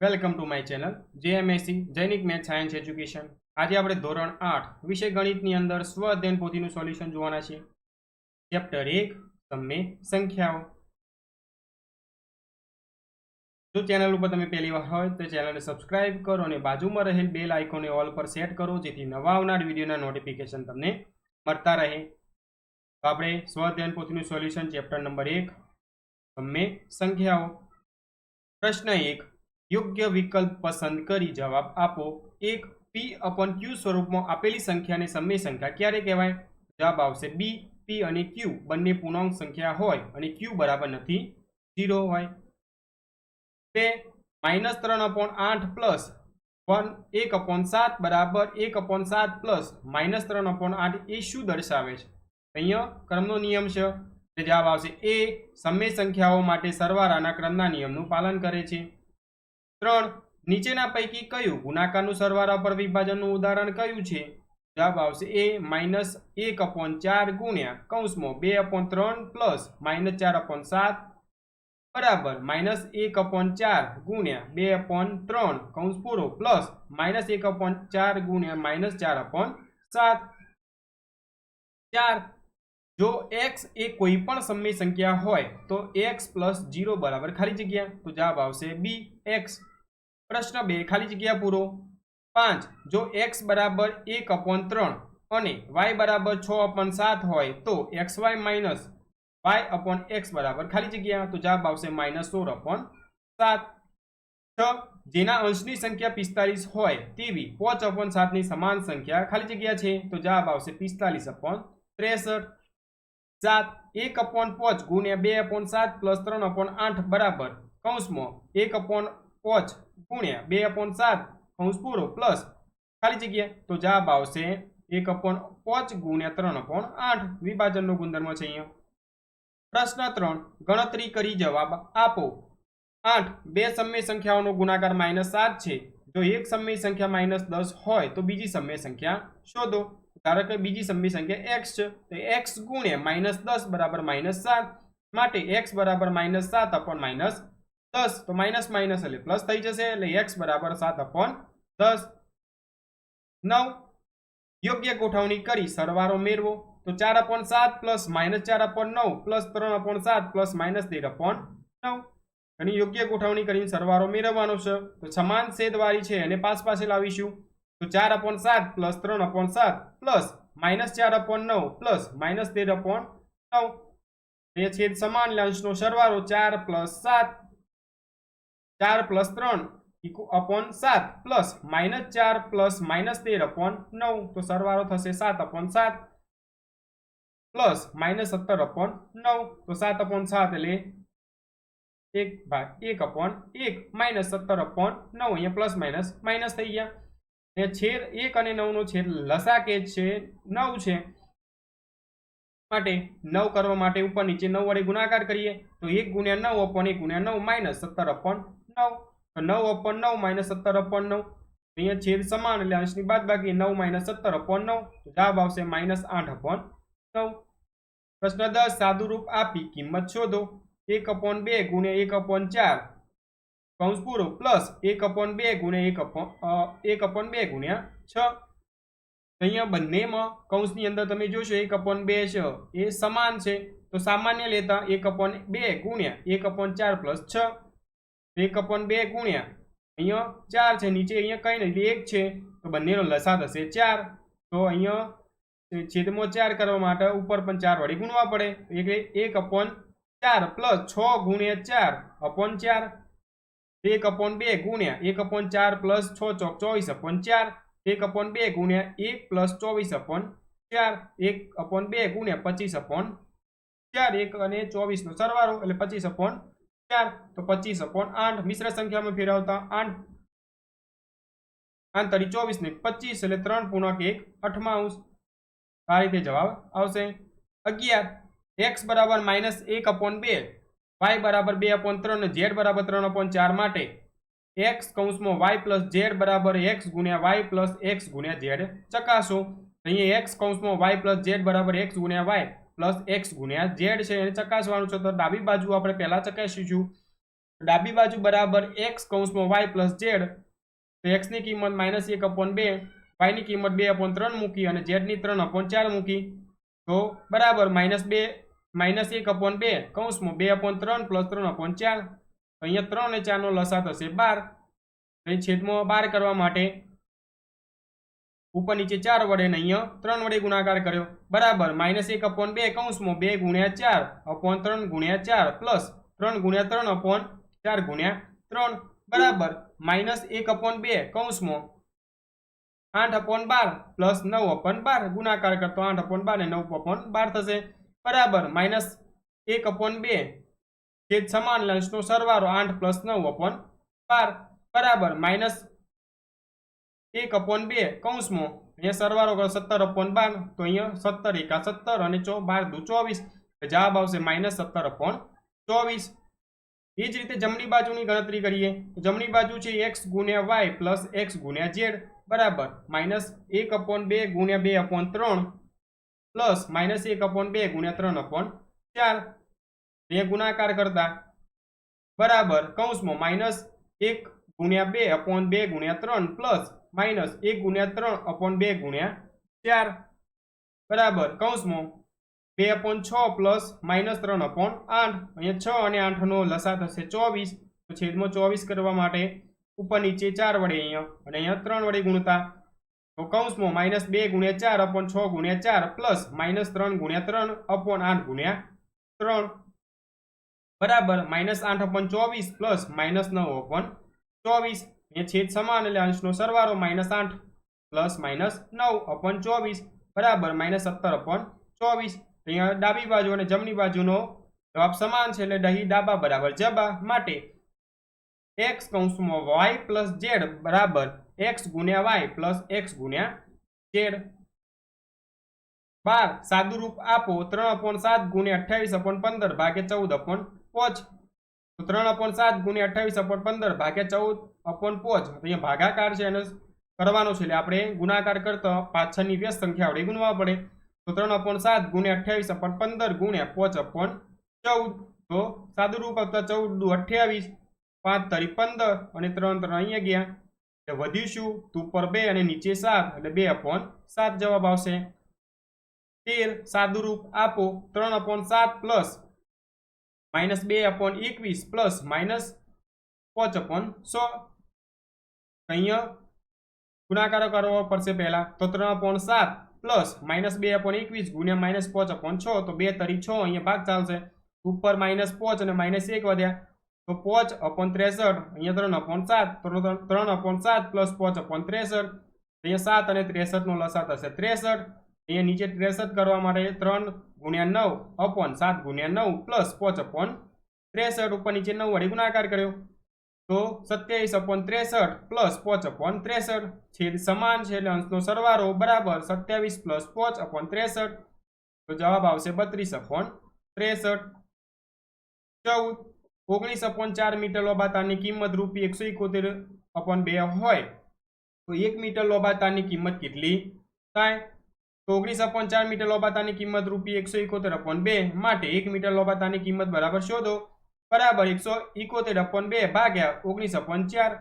Welcome to my channel JMSC Jainik math science education આજે આપણે ધોરણ આઠ વિષય ગણિતની અંદર સ્વ અધ્યયન પોથીનું સોલ્યુશન જોવાના છીએ. ચેપ્ટર એક, તમને સંખ્યાઓ. જો ચેનલ ઉપર તમે પહેલી વાર હોય તો ચેનલને સબસ્ક્રાઇબ કરો અને બાજુમાં રહેલ બેલ આઇકોનને ઓલ પર સેટ કરો, જેથી નવા આવનાર વિડીયોના નોટિફિકેશન તમને મળતા રહે. તો આપણે સ્વ અધ્યયન પોથીનું સોલ્યુશન ચેપ્ટર નંબર એક તમે સંખ્યાઓ. પ્રશ્ન એક યોગ્ય વિકલ્પ પસંદ કરી જવાબ આપો. એક પી અપોન ક્યુ સ્વરૂપમાં આપેલી સંખ્યાને સમય સંખ્યા ક્યારે કહેવાય? જવાબ આવશે બી પી અને ક્યુ બંને પૂર્ણાંક સંખ્યા હોય અને ક્યુ બરાબર નથી ઝીરો હોય. બે માઇનસ ત્રણ અપોન આઠ પ્લસ વન એક અપોન સાત બરાબર એક અપોન સાત પ્લસ માઇનસ ત્રણ અપોન આઠ એ શું દર્શાવે છે? અહીંયા ક્રમનો નિયમ છે. જવાબ આવશે એ સમય સંખ્યાઓ માટે સરવાળાના ક્રમના નિયમનું પાલન કરે છે. ત્રણ, નીચેના પૈકી કયું ગુણાકારનું સરવાળા પર વિભાજનનું ઉદાહરણ કયું છે? જવાબ આવશે એ માઇનસ એક અપોન ચાર ગુણ્યા કૌંસમાં બે અપોન ત્રણ પ્લસ માઇનસ ચાર અપોન સાત બરાબર માઇનસ એક અપોન ચાર ગુણ્યા બે અપોન ત્રણ કૌંસ પૂરો પ્લસ માઇનસ એક અપોન ચાર ગુણ્યા માઇનસ ચાર અપોન સાત. ચાર, જો x એ કોઈ પણ સમય સંખ્યા હોય તો x પ્લસ જીરો બરાબર ખાલી જગ્યા. તો જવાબ આવશે બી, એક્સ. પ્રશ્ન બે, ખાલી જગ્યા પૂરો. પાંચ, જો એક્સ બરાબર એક અપોન ત્રણ અને વાય બરાબર છ અપોન સાત હોય તો x y minus y upon x બરાબર ખાલી જગ્યા. તો જવાબ આવશે માઇનસ સોળ અપોન સાત. છ, જેના અંશની સંખ્યા પિસ્તાલીસ હોય તેવી પાંચ અપોન સાતની સમાન સંખ્યા ખાલી જગ્યા છે. તો જવાબ આવશે પિસ્તાલીસ અપોન ત્રેસઠ. સાત, એક અપોન પાંચ ગુણ્યા બે અપોન સાત પ્લસ ત્રણ અપોન આઠ બરાબર કૌંસમાં એક અપોન પાંચ ગુણ્યા બે અપોન સાત કૌંસ પૂરો પ્લસ ખાલી જગ્યા. તો જવાબ આવશે એક અપોન પાંચ ગુણ્યા ત્રણ અપોન આઠ. વિભાજનનો ગુણધર્મ છે અહીંયા. પ્રશ્ન ત્રણ, ગણતરી કરી જવાબ આપો. આઠ, બે સમય સંખ્યાઓનો ગુણાકાર માઇનસ સાત છે. જો એક સમય સંખ્યા માઇનસ દસ હોય તો બીજી સમય સંખ્યા શોધો. ધારો કે બીજી સમય સંખ્યા એક્સ છે, તો એક્સ ગુણ્યા માઇનસ દસ બરાબર માઇનસ સાત. માટે એક્સ બરાબર માઇનસ સાત અપોન માઇનસ દસ, તો માઇનસ માઇનસ એટલે પ્લસ થઈ જશે એટલે એક્સ બરાબર સાત અપોન દસ. નવ, યોગ્ય ગોઠવણી કરી, સરવારો મેળવો. તો ચાર અપોન સાત પ્લસ માઇનસ ચાર અપોન નવ, પ્લસ ત્રણ અપોન સાત, પ્લસ માઇનસ તેર અપોન નવ. એની યોગ્ય ગોઠવણી કરીને સરવારો મેળવવાનો છે. તો સમાન છેદવાળી છે, એને પાસ પાસે લાવીશું તો ચાર અપોન સાત પ્લસ ત્રણ અપોન સાત પ્લસ માઇનસ ચાર અપોન નવ પ્લસ માઇનસ તેર અપોન નવ. એ છેદ સમાન અંશનો સરવારો ચાર પ્લસ સાત ચાર પ્લસ ત્રણ અપોન સાત પ્લસ માઇનસ ચાર પ્લસ માઇનસ તેર અપોન નવ. તો સરવાળો થશે સાત અપોન સાત પ્લસ માઇનસ સત્તર અપોન નવ. તો સાત અપોન સાત એટલે એક ભાગ એક અપોન એક. માઇનસ સત્તર અપોન નવ. અહીંયા પ્લસ માઇનસ માઇનસ થઈ ગયા. ને છેદ એક અને નવનો છેદ લસા કે છે. નવ છે. માટે નવ કરવા માટે ઉપર નીચે નવ વડે ગુણાકાર કરીએ. તો એક ગુણ્યા નવ અપોન એક ગુણ્યા નવ માઇનસ સત્તર અપોન નવ નવ અપોન નવ માઇનસ સત્તર અપોન નવ. અહીંયા છેદ સમાન એટલે અંશની બાદ બાકી નવ માઇનસ સત્તર અપોન નવ. જવાબ આવશે માઇનસ આઠ અપોન નવ. પ્રશ્ન દસ, સાદુરૂપ આપી કિંમત શોધો. એક અપોન બે ગુણ્યા એક અપોન ચાર. કૌંસ પૂરો પ્લસ એક અપોન બે ગુણ્યા એક અપોન એક અપોન બે ગુણ્યા છ. અહીંયા બંનેમાં કૌંસની અંદર તમે જોશો એક અપોન બે છે એ સમાન છે. તો સામાન્ય લેતા એક અપોન બે ગુણ્યા એક અપોન ચાર પ્લસ છ. એક અપોન બે ગુણ્યા. અહીંયા ચાર છે, નીચે અહીંયા કઈ નથી એક છે. તો બંનેનો લસા થશે ચાર. તો અહીંયા છેદમાં ચાર કરવા માટે ઉપર પણ ચાર વડે ગુણવા પડે. એટલે એક અપોન ચાર પ્લસ છ ગુણ્યા ચાર. અપોન ચાર, એક અપોન બે ગુણ્યા. એક અપોન ચાર પ્લસ છ ચોક ચોવીસ, અપોન ચાર. એક અપોન બે ગુણ્યા એક પ્લસ ચોવીસ, અપોન ચાર. એક અપોન બે ગુણ્યા પચીસ, અપોન ચાર. એક અને ચોવીસનો સરવાળો, એટલે પચીસ અપોન ચાર તો પચીસ અપોન આઠ મિશ્ર સંખ્યામાં ફેરવતા આઠ આઠ તરી ચોવીસ ને પચીસ એટલે ત્રણ પૂર્ણાંક એક અઠમાઉસ આ રીતે જવાબ આવશે અગિયાર એક્સ બરાબર માઇનસ એક અપોન બે વાય બરાબર બે અપોન ત્રણ અને ઝેડ બરાબર ત્રણ અપોન ચાર માટે એક્સ કૌંસમાં વાય પ્લસ ઝેડ બરાબર એક્સ ગુણ્યા વાય પ્લસ એક્સ ગુણ્યા ઝેડ ચકાસો અહીંયા એક્સ કૌંસમાં વાય પ્લસ ઝેડ બરાબર એક્સ ગુણ્યા વાય પ્લસ એક્સ ગુણ્યા ઝેડ છે, એને ચકાસવાનું છે. તો ડાબી બાજુ આપણે પહેલાં ચકાસીશું. ડાબી બાજુ બરાબર એક્સ કૌંસમાં વાય પ્લસ ઝેડ. તો એક્સની કિંમત માઇનસ એક અપોન બે વાયની કિંમત બે અપોન ત્રણ મૂકી અને ઝેડની ત્રણ અપોન ચાર મૂકી. તો બરાબર માઇનસ બે, માઇનસ એક અપોન બે, કૌંસમાં બે અપોન ત્રણ પ્લસ ત્રણ અપોન ચાર. અહીંયા ત્રણ અને ચારનો લસા થશે બાર. અહીં છેદમાં બાર કરવા માટે ઉપર નીચે ચાર વડે ને અહીંયા ત્રણ વડે ગુણાકાર કર્યો. બરાબર, માઇનસ એક અપોન બે કૌંસમાં બે ગુણ્યા ચાર, અપોન ત્રણ ગુણ્યા ચાર, પ્લસ ત્રણ ગુણ્યા ત્રણ અપોન ચાર ગુણ્યા ત્રણ. બરાબર, માઇનસ એક અપોન બે કૌંસમાં આઠ અપોન બાર, પ્લસ નવ અપોન બાર, ગુણાકાર કરતો આઠ અપોન બાર ને નવ અપોન બાર થશે. બરાબર, માઇનસ એક અપોન બે છેદ સમાન લંશનો સરવાળો આઠ પ્લસ નવ અપોન બાર. બરાબર, માઇનસ એક અપોન બે કૌંસમાં. અહીંયા સરવારો કરો સત્તર અપોન બાર, તો અહીંયા સત્તર એકા સત્તર અને ચો બાર દુ ચોવીસ. જવાબ આવશે માઇનસ સત્તર અપોન ચોવીસ. એ જ રીતે જમણી બાજુની ગણતરી કરીએ. તો જમણી બાજુ છે એક્સ ગુણ્યા વાય પ્લસ એક્સ ગુણ્યા ઝેડ. બરાબર. માઇનસ એક અપોન બે ગુણ્યા બે અપોન ત્રણ. પ્લસ માઇનસ એક અપોન બે ગુણ્યા ત્રણ અપોન ચાર. બે ગુણાકાર કરતા. બરાબર. કૌંસમાં માઇનસ એક ગુણ્યા બે અપોન બે ગુણ્યા ત્રણ પ્લસ માઇનસ એક ગુણ્યા ત્રણ અપોન બે ગુણ્યા ચાર. બરાબર, કૌંસમાં બે અપોન છ પ્લસ માઇનસ ત્રણ અપોન આઠ. અહીંયા છ અને આઠનો લસા થશે ચોવીસ. તો છેદમાં ચોવીસ કરવા માટે ઉપર નીચે ચાર વડે અહીંયા અને અહીંયા ત્રણ વડે ગુણતા. તો કૌંસમાં માઇનસ બે ગુણ્યા ચાર અપોન છ ગુણ્યા ચાર પ્લસ માઇનસ ત્રણ ગુણ્યા ત્રણ અપોન આઠ ગુણ્યા ત્રણ. બરાબર માઇનસ આઠ અપોન ચોવીસ પ્લસ માઇનસ નવ અપોન ચોવીસ. અહીંયા છેદ સમાન એટલે અંશનો સરવાળો માઇનસ આઠ પ્લસ માઇનસ નવ અપોન ચોવીસ બરાબર માઇનસ સત્તર અપોન ચોવીસ. અહીંયા ડાબી બાજુ અને જમણી બાજુનો જવાબ સમાન છે એટલે દહીં ડાબા બરાબર જબા માટે એક્સ કૌંસમાં વાય પ્લસ ઝેડ બરાબર એક્સ ગુણ્યા વાય પ્લસ એક્સ ગુણ્યા ઝેડ બાર, સાદુરૂપ આપો, ત્રણ અપોન સાત ગુણ્યા અઠ્યાવીસ અપોન પંદર ભાગે ચૌદ અપોન પોચ. તો ત્રણ અપોન સાત ગુણ્યા અઠ્યાવીસ અપોન પંદર ભાગે ચૌદ અપોન પોચ. તો અહીંયા ભાગાકાર છે એને કરવાનો છે એટલે આપણે ગુણાકાર કરતો પાછળની વ્યસ્ત સંખ્યા વડે ગુણવા પડે. તો ત્રણ અપોન સાત ગુણ્યા અઠ્યાવીસ અપોન પંદર ગુણ્યા પોચ અપોન ચૌદ. તો સાદુરૂપ આપતા ચૌદ દુ અઠ્યાવીસ, પાંચ તરી પંદર અને ત્રણ ત્રણ અહીંયા ગયા. એટલે વધ્યું શું તો ઉપર બે અને નીચે સાત એટલે બે અપોન સાત જવાબ આવશે. તેર સાદુરૂપ આપો ત્રણ અપોન સાત પ્લસ માઇનસ બે અપોન એકવીસ પ્લસ માઇનસ પાંચ અપોન સો. અહીંયા ગુણાકાર કરવો પડશે પહેલાં. તો ત્રણ અપોન સાત પ્લસ માઇનસ બે અપોન એકવીસ ગુણ્યા માઇનસ પાંચ અપોન છ. તો બે તરી છ અહીંયા ભાગ ચાલશે. ઉપર માઇનસ પાંચ અને માઇનસ એક વધ્યા. તો પાંચ અપોન ત્રેસઠ, અહીંયા ત્રણ અપોન સાત. ત્રણ અપોન સાત પ્લસ પાંચ અપોન ત્રેસઠ. અહીંયા સાત અને ત્રેસઠનો લસાત લસા થશે ત્રેસઠ. અહીંયા નીચે ત્રેસઠ કરવા માટે ત્રણ ગુણ્યા નવ અપોન સાત ગુણ્યા નવ પ્લસ પોચ અપોન ત્રેસઠ ઉપર નીચે નવ વડે ગુણાકાર કર્યો. તો સત્યાવીસ અપોન ત્રેસઠ પ્લસ પોચ અપોન ત્રેસઠ છેદ સમાન છે એટલે અંશનો સરવારો બરાબર સત્યાવીસ પ્લસ પોચ અપોન ત્રેસઠ. તો જવાબ આવશે બત્રીસ અપોન ત્રેસઠ. ચૌદ, ઓગણીસ અપોન ચાર મીટર લોબા તારની કિંમત રૂપી એકસો એકોતેર અપોન બે હોય. તો એક મીટર લોબા તારની કિંમત કેટલી? થાય તો ઓગણીસ અપોન ચાર મીટર લોબાતાની કિંમત રૂપિયા એકસો એકોતેર અપોન બે માટે એક મીટર લોબાતાની કિંમત બરાબર શોધો. બરાબર એકસો એકોતેર અપોન બે ભાગ્યા ઓગણીસ અપોન ચાર.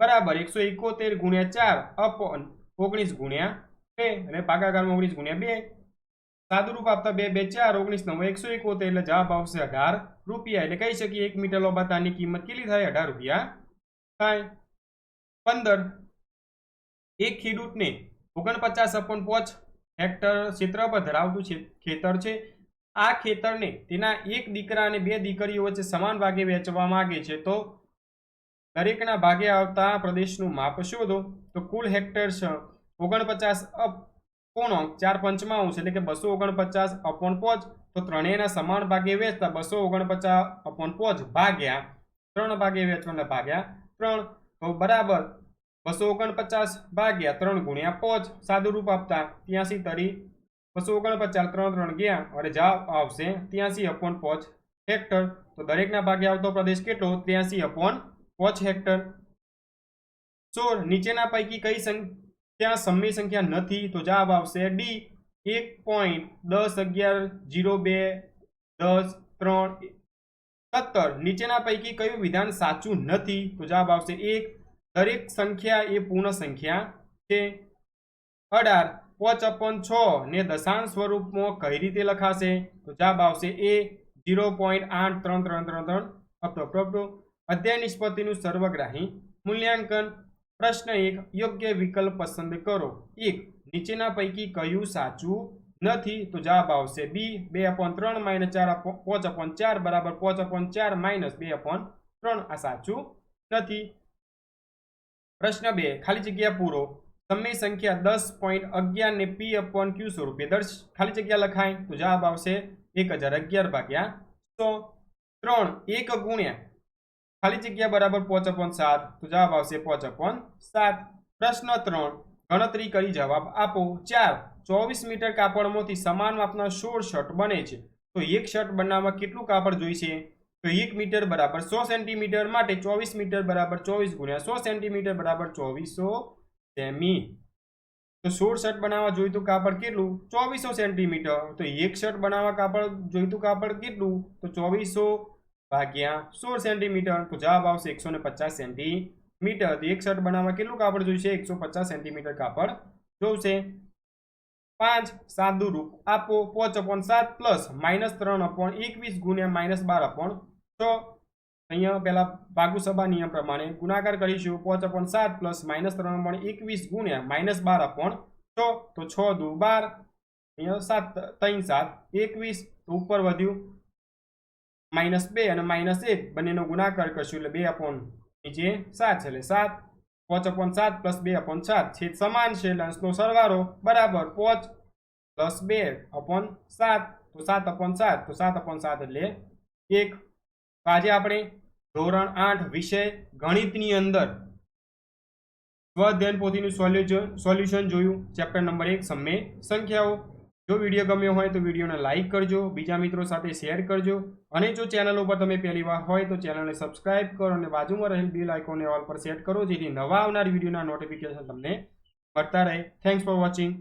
બરાબર એકસો એકોતેર ગુણ્યા ચાર અપોન ઓગણીસ ગુણ્યા બે અને ભાગાકારમાં ઓગણીસ ગુણ્યા બે. સાદુરૂપ આપતા બે બે ચાર ઓગણીસ નવ એકસો એકોતેર એટલે જવાબ આવશે અઢાર રૂપિયા એટલે કહી શકીએ એક મીટર લોબાતાની કિંમત કેટલી થાય? અઢાર રૂપિયા થાય. પંદર. એક ખેડૂતને ઓગણપચાસ અપોન પોચ હેક્ટર ક્ષેત્ર પર ધરાવતું છે, ખેતર છે. આ ખેતરને તેના એક દીકરા અને બે દીકરીઓ વચ્ચે સમાન ભાગે વેચવા માંગે છે. તો દરેકના ભાગે આવતા પ્રદેશનું માપ શોધો. તો કુલ હેક્ટર ઓગણપચાસ અપ પૂર્ણાંક ચાર પંચમાંશ એટલે કે બસો ઓગણપચાસ અપોન પોચ. તો ત્રણેયના સમાન ભાગે વેચતા બસો ઓગણપચાસ અપોન પોચ ભાગ્યા ત્રણ ભાગે વેચવાના ભાગ્યા ત્રણ. તો બરાબર બસો ઓગણપચાસ ભાગ્યા ત્રણ ગુણ્યા પોચ. સાદું રૂપ આપતા ત્યાંસી તરી. બસો ઓગણપચાસ ત્રણ ત્રણ ગયા અને જવાબ આવશે. ત્યાંસી અપોન પોચ હેક્ટર. તો દરેકના ભાગે આવતો પ્રદેશ કેટલો? ત્યાંસી અપોન પોચ હેક્ટર. સોળ, નીચેના પૈકી કઈ સંખ્યા? ત્યાં સમય સંખ્યા નથી, તો જવાબ આવશે ડી. એક પોઈન્ટ દસ અગિયાર જીરો બે દસ ત્રણ. સત્તર, નીચેના પૈકી કયું વિધાન સાચું નથી, તો જવાબ આવશે એક દરેક સંખ્યા એ પૂર્ણ સંખ્યા છે. અઢાર, પોચ અપન છ ને દશાંશ સ્વરૂપમાં કઈ રીતે લખાશે? તો જવાબ આવશે એ ઝીરો પોઈન્ટ આઠ ત્રણ ત્રણ ત્રણ ત્રણ અપટો અધ્યાય નિષ્પત્તિનું સર્વગ્રાહી મૂલ્યાંકન. પ્રશ્ન એક, યોગ્ય વિકલ્પ પસંદ કરો. એક, નીચેના પૈકી કયું સાચું નથી? તો જવાબ આવશે બી, બે અપોન ત્રણ માઇનસ ચાર પોચ અપોન ચાર બરાબર પોચ અપોન ચાર માઇનસ બે અપોન ત્રણ આ સાચું નથી. પ્રશ્ન બે, ખાલી જગ્યા પૂરો. સમય સંખ્યા દસ પોઈન્ટ અગિયાર ને પી અપોન ક્યુ સ્વરૂપે દર્શ. ખાલી જગ્યા લખાય, તો જવાબ આવશે એક હજાર અગિયાર ભાગ્યા સો. ત્રણ, એક ગુણ્યા ખાલી જગ્યા બરાબર પોચ અપોન સાત, તો જવાબ આવશે પોચ અપોન સાત. પ્રશ્ન ત્રણ, ગણતરી કરી જવાબ આપો. ચાર, ચોવીસ મીટર કાપડમાંથી સમાન માપના સોળ શર્ટ બને છે. તો એક શર્ટ બનાવવા કેટલું કાપડ જોઈશે? તો એક મીટર બરાબર સો સેન્ટીમીટર માટે ચોવીસ મીટર બરાબર ચોવીસ ગુણ્યા સો સેન્ટીમીટર બરાબર ચોવીસો સેમી. તો સોળ શર્ટ બનાવવા જોઈતું કાપડ કેટલું? ચોવીસો સેન્ટીમીટર. તો એક શર્ટ બનાવવા કાપડ જોઈતું કાપડ કેટલું? તો ચોવીસો ભાગ્યા સોળ સેન્ટીમીટર. તો જવાબ આવશે એકસો ને પચાસ સેન્ટીમીટર. તો એક શર્ટ બનાવવા કેટલું કાપડ જોઈશે? એકસો પચાસ સેન્ટીમીટર કાપડ જોઈશે પાંચ સાદું રૂપ આપો, પોચ અપોન સાત પ્લસ માઇનસ ત્રણ અપોન એકવીસ ગુણ્યા માઇનસ બાર અપોન છ. અહીંયા પહેલા ભાગુસભા નિયમ પ્રમાણે ગુણાકાર કરીશું, પોચ અપોન સાત પ્લસ માઇનસ ત્રણ અપોન એકવીસ ગુણ્યા માઇનસ બાર અપોન છ. તો છ દુ બાર, અહીંયા સાત, ત્રણ સાત, એકવીસ ઉપર વધ્યું. માઇનસ બે અને માઇનસ એક બંનેનો ગુણાકાર કરશું એટલે બે અપોન નીચે સાત છે એટલે સાત. પોચ અપોન સાત પ્લસ બે અપોન સાત છેદ સમાન છે અંશનો સરવાળો બરાબર પોચ પ્લસ બે અપોન સાત. તો સાત અપોન સાત. તો સાત અપોન સાત એટલે એક. તો આજે આપણે ધોરણ આઠ વિષય ગણિતની અંદર સ્વધ્યન પોથીનું સોલ્યુશન સોલ્યુશન જોયું. ચેપ્ટર નંબર એક, સમય સંખ્યાઓ. જો વીડિયો ગમ્યો હોય તો વિડીયોને લાઇક કરજો, બીજા મિત્રો સાથે શેર કરજો અને જો ચેનલ ઉપર તમે પહેલી વાર હોય તો ચેનલને સબસ્ક્રાઇબ કરો અને બાજુમાં રહેલ બેલ આઇકોનને ઓલ પર સેટ કરો જેથી નવા આવનાર વિડીયોના નોટિફિકેશન તમને મળતા રહે. Thanks for watching